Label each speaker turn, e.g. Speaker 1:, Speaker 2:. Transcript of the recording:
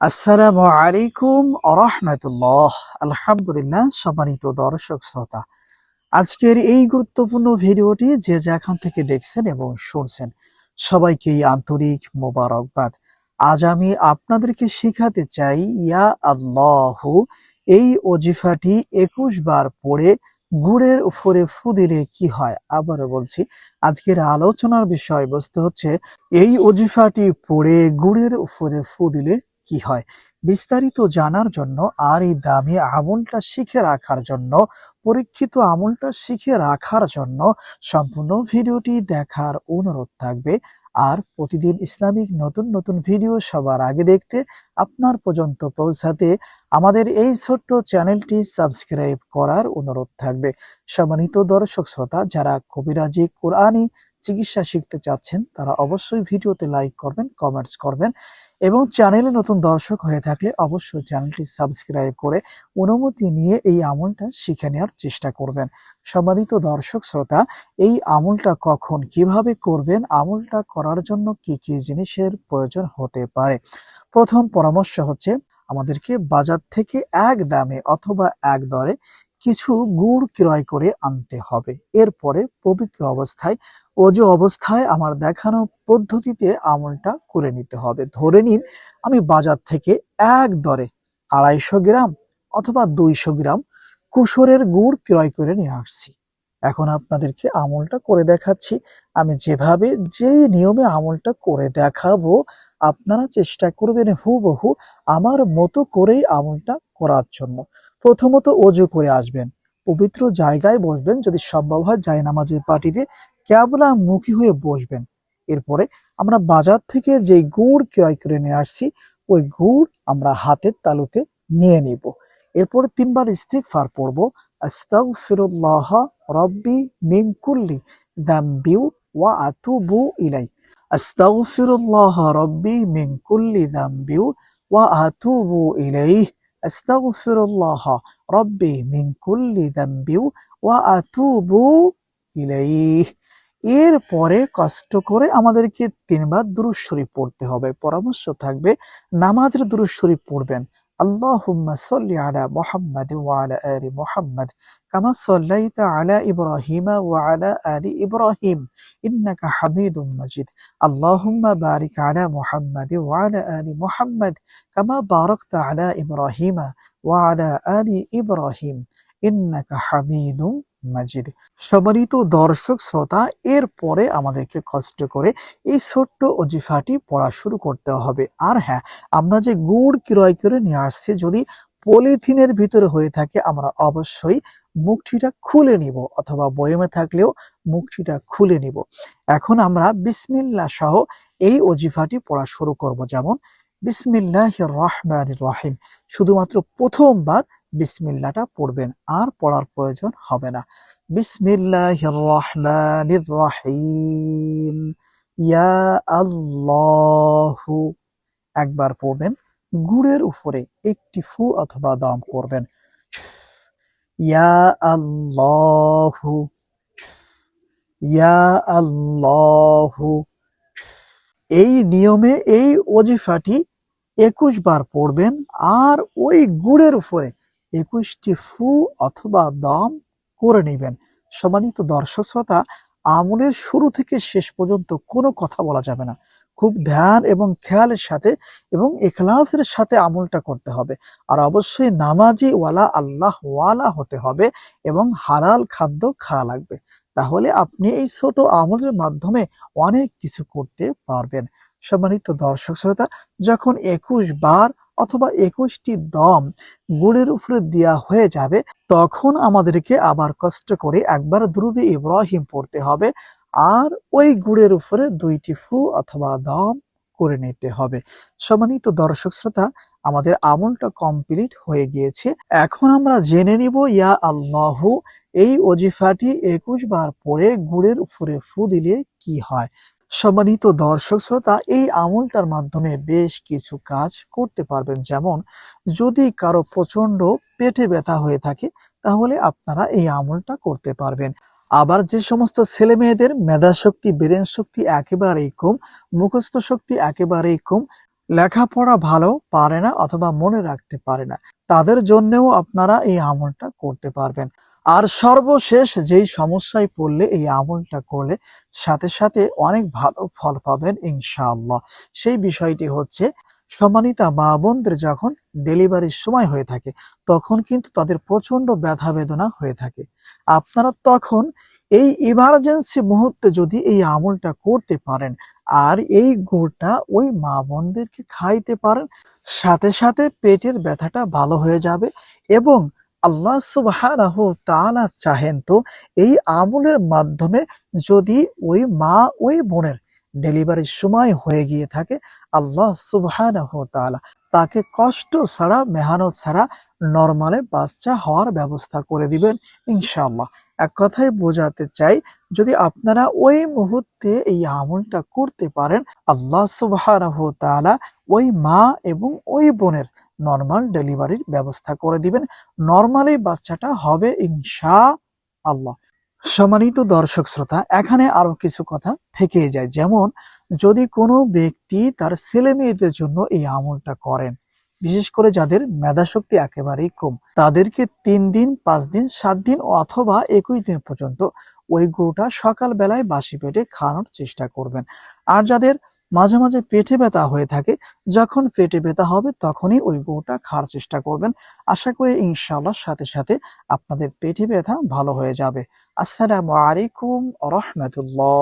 Speaker 1: আসসালামু আলাইকুম আরহামতুল্লাহ আলহামদুলিল্লাহ, সম্মানিত দর্শক শ্রোতা, আজকের এই গুরুত্বপূর্ণ ভিডিওটি যে যেখান থেকে দেখছেন এবং শুনছেন সবাইকেই আন্তরিক মোবারকবাদ। আজ আমি আপনাদেরকে শেখাতে চাই, ইয়া আল্লাহ, এই অজিফাটি একুশ বার পড়ে গুড়ের উপরে ফু দিলে কি হয়? আবারও বলছি, আজকের আলোচনার বিষয়বস্তু হচ্ছে, এই অজিফাটি পড়ে গুড়ের উপরে ফু দিলে কি হয়? বিস্তারিত জানার জন্য আর এই দামি আমলটা শিখে রাখার জন্য, পরীক্ষিত আমলটা শিখে রাখার জন্য সম্পূর্ণ ভিডিওটি দেখার অনুরোধ থাকবে। আর প্রতিদিন ইসলামিক নতুন নতুন ভিডিও সবার আগে দেখতে আপনার পর্যন্ত পৌঁছাতে আমাদের এই ছোট্ট চ্যানেলটি সাবস্ক্রাইব করার অনুরোধ থাকবে। সম্মানিত দর্শক শ্রোতা, যারা কবিরাজি কোরআনি চিকিৎসা শিখতে চাচ্ছেন, তারা অবশ্যই ভিডিওতে লাইক করবেন, কমেন্টস করবেন। এবং চ্যানেলে নতুন দর্শক হয়ে থাকলে অবশ্যই চ্যানেলটি সাবস্ক্রাইব করে অনুমতি নিয়ে এই আমলটা শিখে নেওয়ার চেষ্টা করবেন। সম্মানিত দর্শক শ্রোতা, এই আমলটা কখন কীভাবে করবেন, আমলটা করার জন্য কি কি জিনিসের প্রয়োজন হতে পারে? প্রথম পরামর্শ হচ্ছে, আমাদেরকে বাজার থেকে এক দামে অথবা এক দরে কিছু গুড় ক্রয় করে আনতে হবে। এরপরে পবিত্র অবস্থায় অজু অবস্থায় আমার দেখানো পদ্ধতিতে আমলটা করে নিতে হবে। ধরে নিন, আমি বাজার থেকে এক দরে আড়াইশো গ্রাম অথবা দুইশো গ্রাম কুসরের গুড় ক্রয় করে নিয়ে আসছি। এখন আপনাদেরকে আমলটা করে দেখাচ্ছি। আমি যেভাবে যে নিয়মে আমলটা করে দেখাবো, আপনারা চেষ্টা করবেন হুবহু আমার মতো করেই আমলটা করার জন্য। প্রথমত অজু করে আসবেন। পবিত্র জায়গায় বসবেন। যদি সম্ভব হয় যায় নামাজের পার্টিতে ক্যাবলা মুখী হয়ে বসবেন। এরপরে আমরা বাজার থেকে যে গুড় ক্রয় করে নিয়ে আসছি, ওই গুড় আমরা হাতের তালুতে নিয়ে নিব। এরপরে তিনবার ইস্তিগফার পড়ব। আস্তাগফিরুল্লাহ রব্বি মিন দাম্বিউ ওয়া আতুবু ইলাই। রব্বি ওয়া রব্বি ওয়া এরপরে কষ্ট করে আমাদেরকে তিনবার দুরুদ শরীফ পড়তে হবে। পরামর্শ থাকবে, নামাজের দুরুদ শরীফ পড়বেন। আল্লাহুম্মা সাল্লি আলা আলা আলি ইব্রাহিমা ওয়া আলা ইব্রাহিম কামা বারাকতা আলা ইব্রাহিমা ওয়া আলা আলি ইব্রাহিম, ইন্নাকা মাজিদ। সম্মানিত দর্শক, শ্রোতা এরপরে আমাদেরকে কষ্ট করে এই ছোট্ট অজিফাটি পড়া শুরু করতে হবে। আর হ্যাঁ আমরা যে গুড় ক্রয় করে নিয়ে আসছি, যদি পলিথিনের ভিতরে হয়ে থাকে, আমরা অবশ্যই মুখটিটা খুলে নিব, অথবা বয়মে থাকলেও মুখটিটা খুলে নিব। এখন আমরা বিসমিল্লা সহ এই অজিফাটি পড়া শুরু করব। যেমন বিসমিল্লাহ রহমান রহিম। শুধুমাত্র প্রথমবার বিসমিল্লাটা পড়বেন, আর পড়ার প্রয়োজন হবে না। বিসমিল্লাহ রহিম ইয়া একবার পড়বেন, গুড়ের উপরে একটি ফু অথবা দম করবেন। ইয়া ইয়া এই নিয়মে, এই অজিফাটি একুশ বার পড়বেন, আর ওই গুড়ের উপরে একুশটি ফু অথবা দম করে নেবেন। সম্মানিত দর্শক শ্রোতা, আমলের শুরু থেকে শেষ পর্যন্ত কোনো কথা বলা যাবে না। খুব ধ্যান এবং খেয়ালের সাথে এবং এখলাসের সাথে আমলটা করতে হবে। আর অবশ্যই নামাজি ওয়ালা আল্লাহ ওয়ালা হতে হবে এবং হালাল খাদ্য খাওয়া লাগবে। তাহলে আপনি এই ছোট আমলের মাধ্যমে অনেক কিছু করতে পারবেন। সম্মানিত দর্শক শ্রোতা, যখন একুশ বার অথবা একুশটি দম গুড়ের উপরে দেওয়া হয়ে যাবে, তখন আমাদেরকে আবার কষ্ট করে একবার দ্রুদে ইব্রাহিম পড়তে হবে আর ওই গুড়ের উপরে দুইটি ফু অথবা দম করে নিতে হবে। সম্মানিত দর্শক শ্রোতা, আমাদের আমলটা কমপ্লিট হয়ে গিয়েছে। এখন আমরা জেনে নিব, ইয়া আল্লাহ, এই অজিফাটি একুশ বার পরে গুড়ের উপরে ফু দিলে কি হয়? সম্মানিত দর্শক শ্রোতা, এই আমলটার মাধ্যমে বেশ কিছু কাজ করতে পারবেন। যেমন, যদি কারও প্রচণ্ড পেটে ব্যথা হয়ে থাকে, তাহলে আপনারা এই আমলটা করতে পারবেন। আবার যে সমস্ত ছেলে মেয়েদের মেধা শক্তি ব্রেন শক্তি একেবারেই কম, মুখস্থ শক্তি একেবারেই কম, লেখাপড়া ভালো পারে না অথবা মনে রাখতে পারে না, তাদের জন্যও আপনারা এই আমলটা করতে পারবেন। আর সর্বশেষ যেই সমস্যায় পড়লে এই আমলটা করলে, সাথে সাথে অনেক ভালো ফল পাবেন ইনশাআল্লাহ। সেই বিষয়টি হচ্ছে, সম্মানিতা মা বোনদের যখন ডেলিভারির সময় হয়ে থাকে, তখন কিন্তু তাদের প্রচণ্ড ব্যথা বেদনা হয়ে থাকে। আপনারা তখন এই ইমার্জেন্সি মুহূর্তে যদি এই আমলটা করতে পারেন, আর এই গুড়টা ওই মা বোনদেরকে খাইতে পারেন, সাথে সাথে পেটের ব্যথাটা ভালো হয়ে যাবে এবং আল্লাহ তাআলা চাহেন তো, এই আমলের মাধ্যমে যদি ওই মা ওই বোনের ডেলিভারির সময় হয়ে গিয়ে থাকে, আল্লাহ তাআলা তাকে কষ্ট ছাড়া, মেহনত ছাড়া নর্মালে বাচ্চা হওয়ার ব্যবস্থা করে দিবেন ইনশাআল্লাহ। এক কথায় বোঝাতে চাই, যদি আপনারা ওই মুহূর্তে এই আমলটা করতে পারেন, আল্লাহ তাআলা ওই মা এবং ওই বোনের নর্মাল ডেলিভারির ব্যবস্থা করে দিবেন। নর্মালি বাচ্চাটা হবে ইনশা আল্লাহ সম্মানিত দর্শক শ্রোতা, এখানে আরও কিছু কথা থেকে যায়। যেমন, যদি কোনো ব্যক্তি তার ছেলে মেয়েদের জন্য এই আমলটা করেন, বিশেষ করে যাদের মেধাশক্তি একেবারেই কম, তাদেরকে তিন দিন, পাঁচ দিন, সাত দিন অথবা একুশ দিন পর্যন্ত ওই গরুটা সকাল বেলায় বাসি পেটে খাওয়ানোর চেষ্টা করবেন। আর যাদের মাঝে মাঝে পেটে ব্যথা হয়ে থাকে। যখন পেটে ব্যথা হবে তখনই ওই বউটা খাওয়ার চেষ্টা করবেন। আশা করি ইনশাআল্লাহ সাথে সাথে আপনাদের পেটে ব্যথা ভালো হয়ে যাবে। আসসালামু আলাইকুম রহমতুল্লাহ।